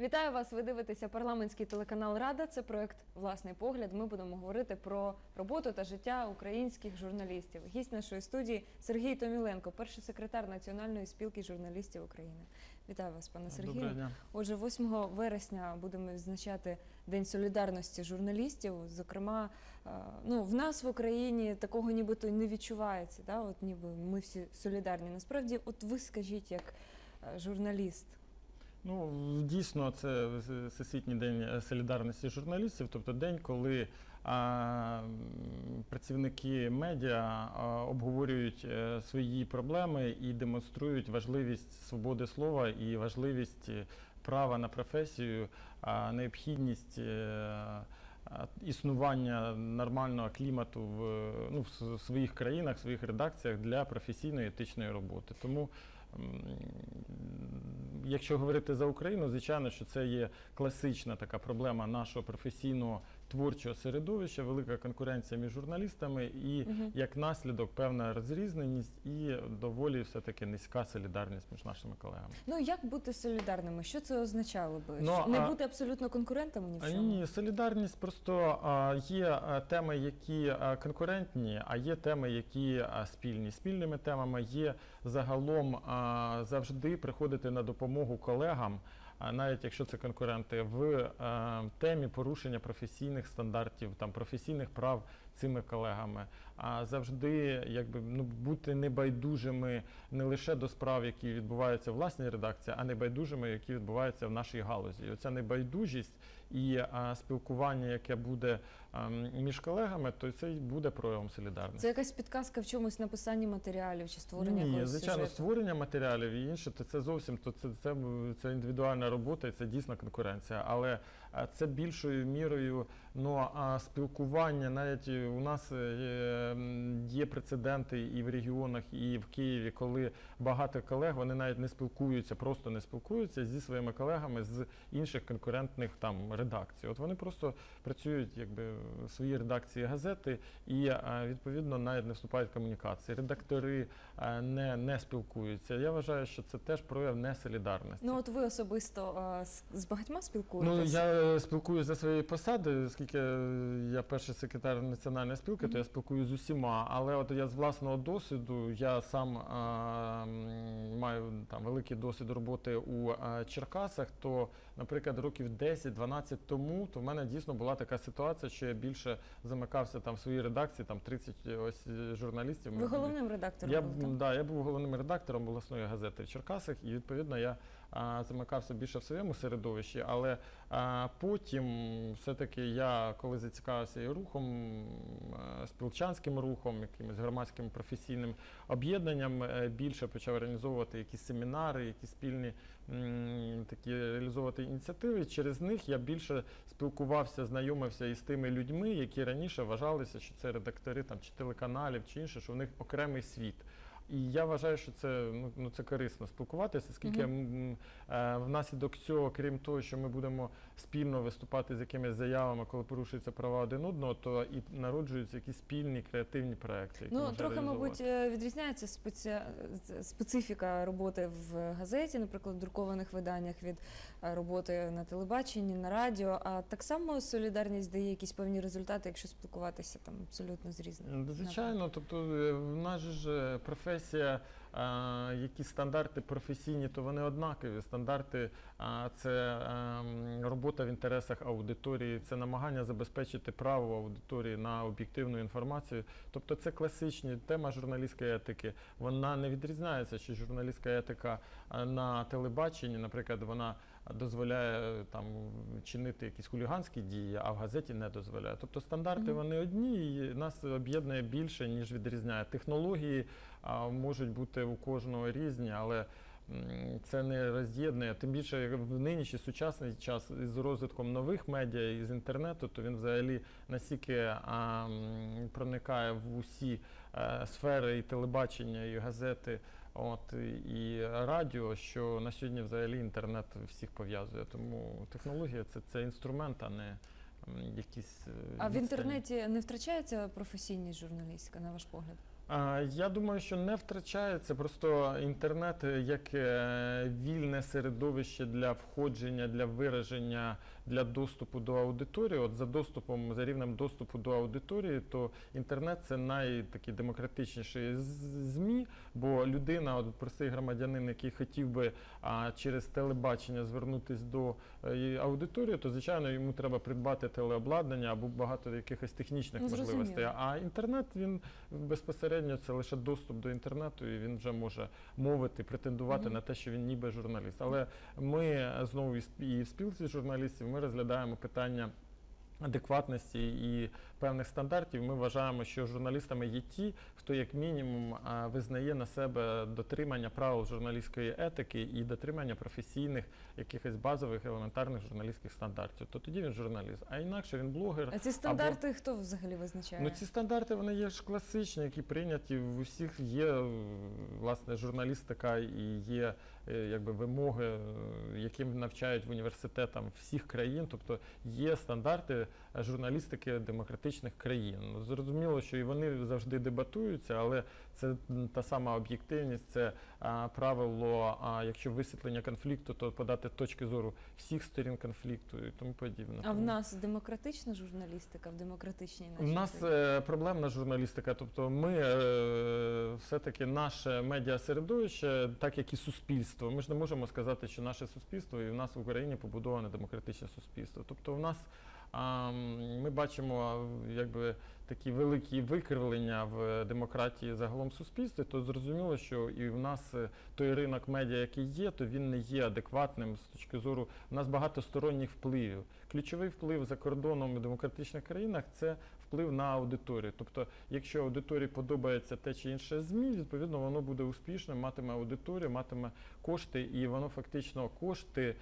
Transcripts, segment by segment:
Вітаю вас! Ви дивитеся парламентський телеканал Рада. Це проект Власний погляд. Ми будемо говорити про роботу та життя українських журналістів. Гість нашої студії Сергій Томіленко, перший секретар Національної спілки журналістів України. Вітаю вас, пане Сергію. Доброго дня. Отже, 8 вересня будемо відзначати День солідарності журналістів. Зокрема, е, ну в нас в Україні такого нібито не відчувається. Да? От ніби ми всі солідарні. Насправді, от ви скажіть, як е, журналіст. Ну, дійсно, це Всесвітній день е, солідарності журналістів, тобто день, коли а, працівники медіа а, обговорюють е, свої проблеми і демонструють важливість свободи слова і важливість е, права на професію, а, необхідність. а, Існування нормального клімату в, ну, в своїх країнах, в своїх редакціях для професійної етичної роботи. Тому Якщо говорити за Україну, звичайно, що це є класична така проблема нашого професійного творчого середовища, велика конкуренція між журналістами і Мгм. як наслідок певна розрізненість і доволі все таки низька солідарність між нашими колегами. Ну як бути солідарними? Що це означало би? Ну, не а- бути абсолютно конкурентами ні в чому? Ні, солідарність просто а, є теми, які конкурентні, а є теми, які спільні. Спільними темами є загалом а, завжди приходити на допомогу колегам, навіть якщо це конкуренти, в темі порушення професійних стандартів, там професійних прав цими колегами. А завжди якби ну бути небайдужими не лише до справ, які відбуваються в власній редакції, а небайдужими, які відбуваються в нашій галузі. І оця небайдужість і а, спілкування, яке буде а, між колегами, то це й буде проявом солідарності. Це якась підказка в чомусь написанні матеріалів чи створення Ні, якогось звичайно, сюжету? створення матеріалів і інше, то це зовсім то це, це, це індивідуальна робота і це дійсно конкуренція. Але це більшою мірою ну, а, спілкування. Навіть у нас е, є прецеденти і в регіонах, і в Києві, коли багато колег вони навіть не спілкуються, просто не спілкуються зі своїми колегами з інших конкурентних там редакцій. От вони просто працюють якби в своїй редакції газети і відповідно навіть не вступають в комунікації. Редактори не, не спілкуються. Я вважаю, що це теж прояв несолідарності. Ну от ви особисто з, багатьма Ну, я е, спілкуюся за своєю посадою, оскільки е, я перший секретар національної спілки, то я спілкуюся з усіма. Але от я з власного досвіду, я сам а, маю там великий досвід роботи у а, Черкасах. То, наприклад, років 10-12 тому, то в мене дійсно була така ситуація, що я більше замикався там в своїй редакції, там 30 ось е, журналістів. Ви головним редактором я, були, б- так? да, я був головним редактором обласної газети в Черкасах, і відповідно я замикався більше в своєму середовищі. Але потім, все-таки, я коли зацікавився і рухом, спілчанським рухом, якимось громадським професійним об'єднанням, е, більше почав організовувати якісь семінари, якісь спільні такі реалізовувати ініціативи. Через них я більше спілкувався, знайомився із тими людьми, які раніше вважалися, що це редактори там чи телеканалів, чи інше, що в них окремий світ. І я вважаю, що це ну, ну це корисно спілкуватися, оскільки м, е, внаслідок цього, крім того, що ми будемо спільно виступати з якимись заявами, коли порушуються права один одного, то і народжуються якісь спільні креативні проекти. які Ну, трохи, мабуть, е, відрізняється спеці... специфіка роботи в газеті, наприклад, в друкованих виданнях від е, роботи на телебаченні, на радіо. А так само солідарність дає якісь певні результати, якщо спілкуватися там абсолютно з різними. Звичайно, тобто в нас же е, професія, які стандарти професійні, то вони однакові. Стандарти це ем, робота в інтересах аудиторії, це намагання забезпечити право аудиторії на об'єктивну інформацію. Тобто це класичні тема журналістської етики. Вона не відрізняється, що журналістська етика на телебаченні, наприклад, вона дозволяє е, там чинити якісь хуліганські дії, а в газеті не дозволяє. Тобто стандарти вони одні, і нас об'єднує більше, ніж відрізняє. Технології а, можуть бути у кожного різні, але це не роз'єднує. Тим більше в нинішній сучасний час із розвитком нових медіа і з інтернету, то він взагалі настільки а, проникає в усі е, сфери і телебачення, і газети. От і радіо, що на сьогодні взагалі інтернет всіх пов'язує. Тому технологія це, це інструмент, а не якісь. е, А в відстані. інтернеті не втрачається професійність журналістська, на ваш погляд? Я думаю, що не втрачається. Просто інтернет як е, вільне середовище для входження, для вираження, для доступу до аудиторії. От за доступом, за рівнем доступу до аудиторії, то інтернет це найтакий демократичніший змі, бо людина, от простий громадянин, який хотів би а, через телебачення звернутися до е, аудиторії, то звичайно йому треба придбати телеобладнання або багато якихось технічних Ну, можливостей. А інтернет він безпосередньо це лише доступ до інтернету, і він вже може мовити, претендувати Мгм. на те, що він ніби журналіст. Але ми знову і в спілці журналістів ми розглядаємо питання. Адекватності і певних стандартів ми вважаємо, що журналістами є ті, хто як мінімум визнає на себе дотримання правил журналістської етики і дотримання професійних якихось базових елементарних журналістських стандартів. То тоді він журналіст. А інакше він блогер, А ці стандарти хто взагалі визначає? Ну, ці стандарти вони є ж класичні, які прийняті в усіх. Є власне журналістика і є е, якби вимоги, е, яким навчають в університетам всіх країн. Тобто є стандарти журналістики демократичних країн. Ну, Зрозуміло, що і вони завжди дебатуються, але це та сама об'єктивність, це а, правило. А якщо висвітлення конфлікту, то подати точки зору всіх сторін конфлікту і тому подібне. А в нас демократична журналістика в демократичній у нас е, проблемна журналістика, тобто ми е, все-таки наше медіасередовище, так як і суспільство. Ми ж не можемо сказати, що наше суспільство і в нас в Україні побудоване демократичне суспільство. Тобто, в нас ми бачимо якби такі великі викривлення в демократії загалом суспільстві, то зрозуміло, що і в нас е, той ринок медіа, який є, то він не є адекватним з точки зору. У нас багато сторонніх впливів. Ключовий вплив за кордоном у демократичних країнах це вплив на аудиторію. Тобто, якщо аудиторії подобається те чи інше ЗМІ, відповідно воно буде успішним, матиме аудиторію, матиме кошти, і воно фактично кошти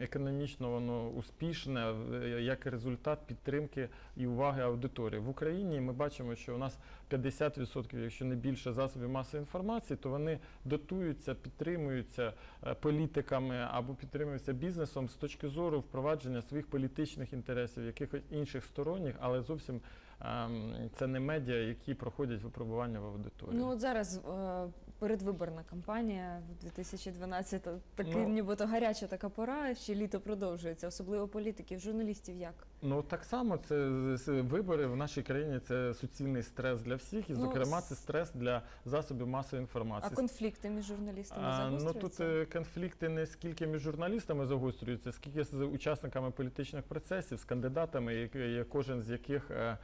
економічно воно успішне е, як результат підтримки і уваги аудиторії. В Україні ми бачимо, що у нас 50%, якщо не більше засобів масової інформації, то вони дотуються, підтримуються е, політиками або підтримуються бізнесом з точки зору впровадження своїх політичних інтересів, якихось інших сторонніх, але зовсім ем, це не медіа, які проходять випробування в аудиторії. Ну от зараз е, передвиборна кампанія в 2012 таки Ну. нібито гаряча така пора, ще літо продовжується, особливо політиків, журналістів як? Ну так само це вибори в нашій країні це суцільний стрес для всіх, і Ну, зокрема це стрес для засобів масової інформації. А конфлікти між журналістами А, ну тут е, конфлікти не скільки між журналістами загострюються, скільки з учасниками політичних процесів, з кандидатами, є кожен з яких е,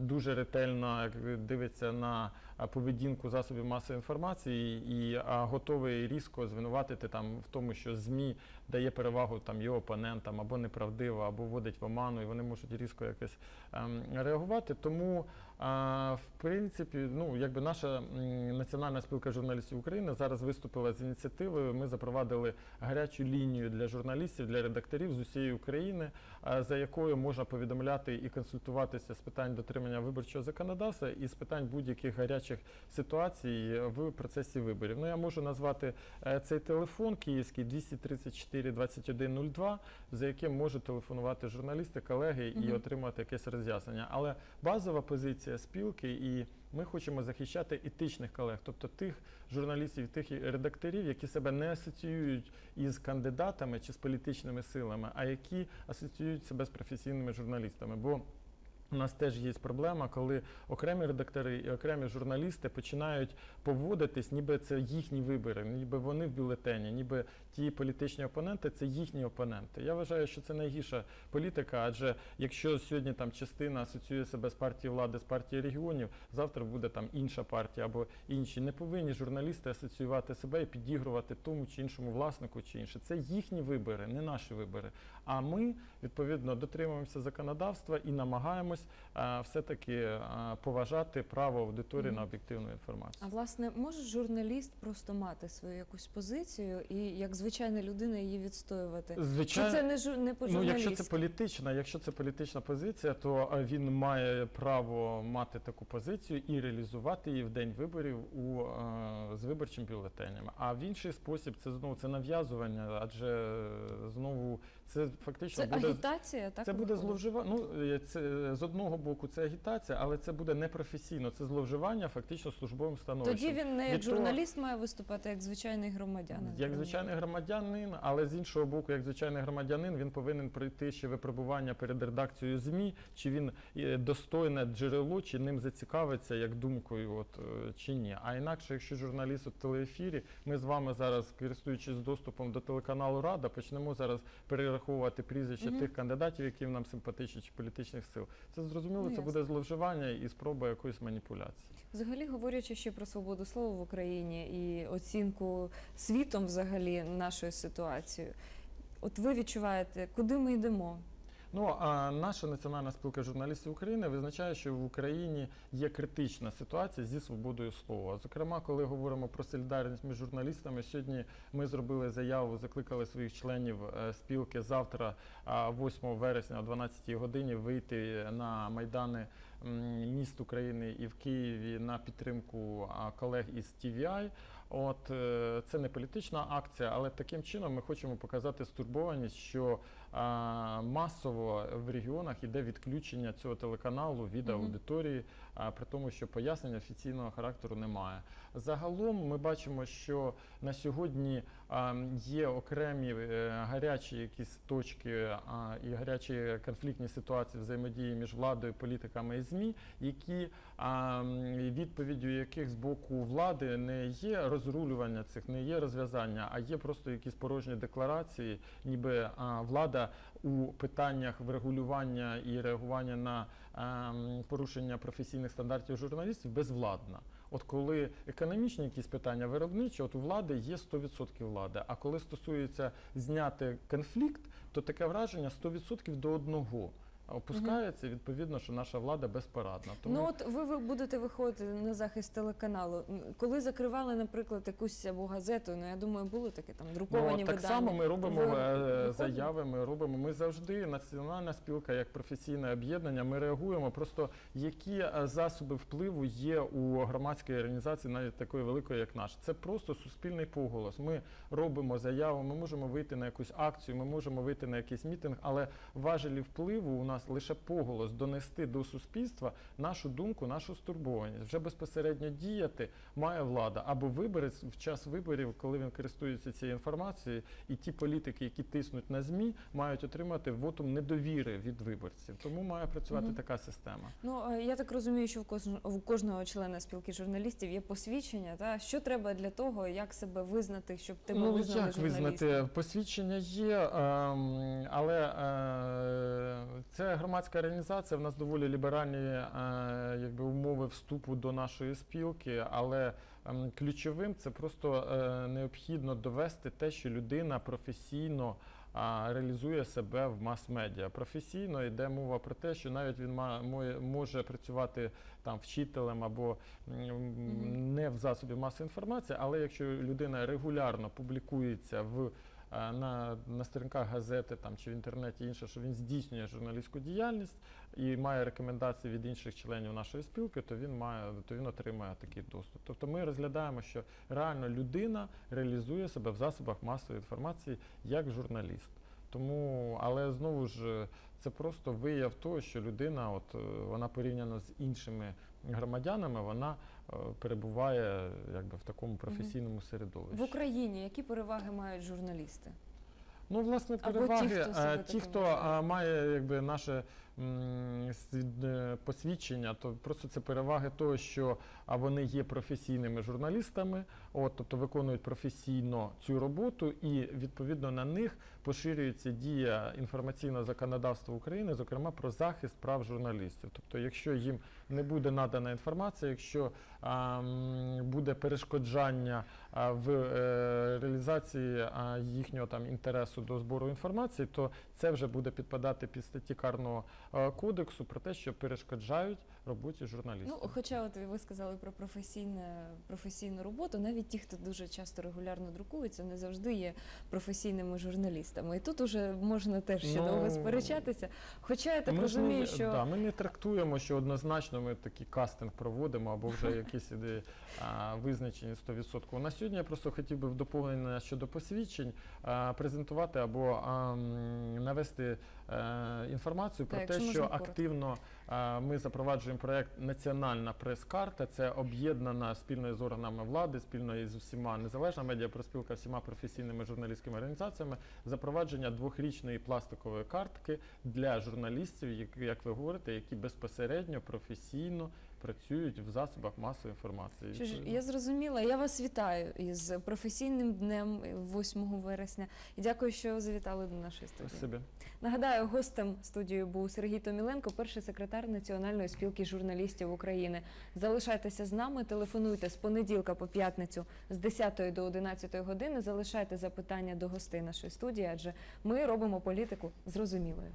дуже ретельно дивиться на поведінку засобів масової інформації і готовий різко звинуватити там в тому, що змі дає перевагу там його опонентам або неправдиво, або вводить в оману, і вони можуть різко якось ем, реагувати. Тому а, в принципі, ну якби наша національна спілка журналістів України зараз виступила з ініціативою. Ми запровадили гарячу лінію для журналістів, для редакторів з усієї України, а, за якою можна повідомляти і консультуватися з питань дотримання виборчого законодавства і з питань будь-яких гарячих ситуацій в процесі виборів. Ну я можу назвати е, цей телефон київський 234 2102, за яким можуть телефонувати журналісти, колеги і Мгм. отримати якесь роз'яснення. Але базова позиція спілки, і ми хочемо захищати етичних колег, тобто тих журналістів, тих редакторів, які себе не асоціюють із кандидатами чи з політичними силами, а які асоціюють себе з професійними журналістами. Бо у нас теж є проблема, коли окремі редактори і окремі журналісти починають поводитись, ніби це їхні вибори, ніби вони в бюлетені, ніби ті політичні опоненти це їхні опоненти. Я вважаю, що це найгірша політика, адже якщо сьогодні там частина асоціює себе з партії влади, з партії регіонів, завтра буде там інша партія або інші. Не повинні журналісти асоціювати себе і підігрувати тому чи іншому власнику чи інше. Це їхні вибори, не наші вибори. А ми відповідно дотримуємося законодавства і намагаємось а, все-таки поважати право аудиторії Мгм. на об'єктивну інформацію. А власне, може журналіст просто мати свою якусь позицію і як звичайна людина її відстоювати? Чи це не жу не по Ну, якщо це політична, якщо це політична позиція, то він має право мати таку позицію і реалізувати її в день виборів у з виборчим бюлетенем. А в інший спосіб це знову це нав'язування, адже е, знову Це фактично Це буде агітація, так? це буде зловживання. Ну е, це з одного боку це агітація, але це буде непрофесійно. Це зловживання фактично службовим становищем. Тоді він не як того- журналіст має виступати, як звичайний громадянин. Як звичайний громадянин, але з іншого боку, як звичайний громадянин, він повинен пройти ще випробування перед редакцією ЗМІ, чи він е, достойне джерело, чи ним зацікавиться як думкою, от е, чи ні. А інакше, якщо журналіст у телеефірі, ми з вами зараз, користуючись доступом до телеканалу Рада, почнемо зараз перераховувати прізвища тих кандидатів, які нам симпатичні, чи політичних сил. Це зрозуміло, Ну, це ясно. буде зловживання і спроба якоїсь маніпуляції. Взагалі, говорячи ще про свободу слова в Україні і оцінку світом взагалі нашої ситуації, от ви відчуваєте, куди ми йдемо? Ну а наша національна спілка журналістів України визначає, що в Україні є критична ситуація зі свободою слова. Зокрема, коли говоримо про солідарність між журналістами, сьогодні ми зробили заяву, закликали своїх членів е, спілки завтра, 8 вересня о 12 годині, вийти на майдани міст України і в Києві на підтримку колег із TVI. От е, це не політична акція, але таким чином ми хочемо показати стурбованість, що масово в регіонах іде відключення цього телеканалу від аудиторії, при тому, що пояснення офіційного характеру немає. Загалом ми бачимо, що на сьогодні є окремі е, гарячі якісь точки і гарячі конфліктні ситуації взаємодії між владою, політиками і ЗМІ, які відповіддю яких з боку влади не є розрулювання цих, не є розв'язання, а є просто якісь порожні декларації, ніби а, влада у питаннях врегулювання і реагування на а, порушення професійних стандартів журналістів безвладна. От коли економічні якісь питання виробничі, от у влади є 100% влади. А коли стосується зняти конфлікт, то таке враження 100% до одного. Опускається, відповідно, що наша влада безпорадна. Ну от ви, ви будете виходити на захист телеканалу. Коли закривали, наприклад, якусь або газету, ну я думаю, були такі там друковані Ну, так видання. само ми робимо Ви е, заяви. Ми робимо. Ми завжди національна спілка як професійне об'єднання. Ми реагуємо. Просто які е, засоби впливу є у громадської організації, навіть такої великої, як наша. Це просто суспільний поголос. Ми робимо заяву. Ми можемо вийти на якусь акцію, ми можемо вийти на якийсь мітинг, але важелі впливу у нас лише поголос донести до суспільства нашу думку, нашу стурбованість. Вже безпосередньо діяти має влада або виборець в час виборів, коли він користується цією інформацією, і ті політики, які тиснуть на змі, мають отримати вотум недовіри від виборців. Тому має працювати Мгм. така система. Ну е, я так розумію, що в кожного, кожного члена спілки журналістів є посвідчення. Та що треба для того, як себе визнати, щоб тебе ну, визнали як журналістом? визнати? Посвідчення є, ем, але е, це громадська організація. В нас доволі ліберальні е, якби, умови вступу до нашої спілки, але ем, ключовим це просто е, необхідно довести те, що людина професійно. а, Реалізує себе в мас-медіа. Професійно йде мова про те, що навіть він може працювати там вчителем або не в засобі масової інформації, але якщо людина регулярно публікується в е, на, на сторінках газети там чи в інтернеті інше, що він здійснює журналістську діяльність і має рекомендації від інших членів нашої спілки, то він має то він отримає такий доступ. Тобто ми розглядаємо, що реально людина реалізує себе в засобах масової інформації як журналіст. Тому, але знову ж е, це просто вияв того, що людина, от е, вона порівняно з іншими громадянами, вона е, перебуває якби в такому професійному середовищі. В Україні які переваги мають журналісти? Ну, власне, Або ті, переваги, хто е, ті, хто має якби наше е, посвідчення, то просто це переваги того, що вони є професійними журналістами, от, тобто виконують професійно цю роботу, і відповідно на них поширюється дія інформаційного законодавства України, зокрема про захист прав журналістів. Тобто, якщо їм не буде надана інформація, якщо а, буде перешкоджання а, в е, реалізації а, їхнього там інтересу до збору інформації, то це вже буде підпадати під статті карного е, кодексу про те, що перешкоджають роботі журналістів. Ну, хоча от ви сказали про професійне, професійну роботу, навіть ті, хто дуже часто регулярно друкується, не завжди є професійними журналістами. І тут уже можна теж ще Ну, довго сперечатися. Хоча я так ми розумію, не, що да, ми не трактуємо, що однозначно ми такий кастинг проводимо або вже якісь іде, а, визначені 100%. У нас сьогодні я просто хотів би в доповнення щодо посвідчень а, презентувати або а, навести е, інформацію про Так, те, що активно а, ми запроваджуємо проект Національна прес-карта. Це об'єднана спільно з органами влади, спільно із усіма незалежна медіапроспілка, всіма професійними журналістськими організаціями запровадження двохрічної пластикової картки для журналістів, як ви говорите, які безпосередньо професійно працюють в засобах масової інформації. Що ж, я зрозуміла. Я вас вітаю із професійним днем 8 вересня. І дякую, що завітали до нашої студії. Спасибі. Нагадаю, гостем студії був Сергій Томіленко, перший секретар Національної спілки журналістів України. Залишайтеся з нами, телефонуйте з понеділка по п'ятницю з 10 до 11 години. Залишайте запитання до гостей нашої студії, адже ми робимо політику зрозумілою.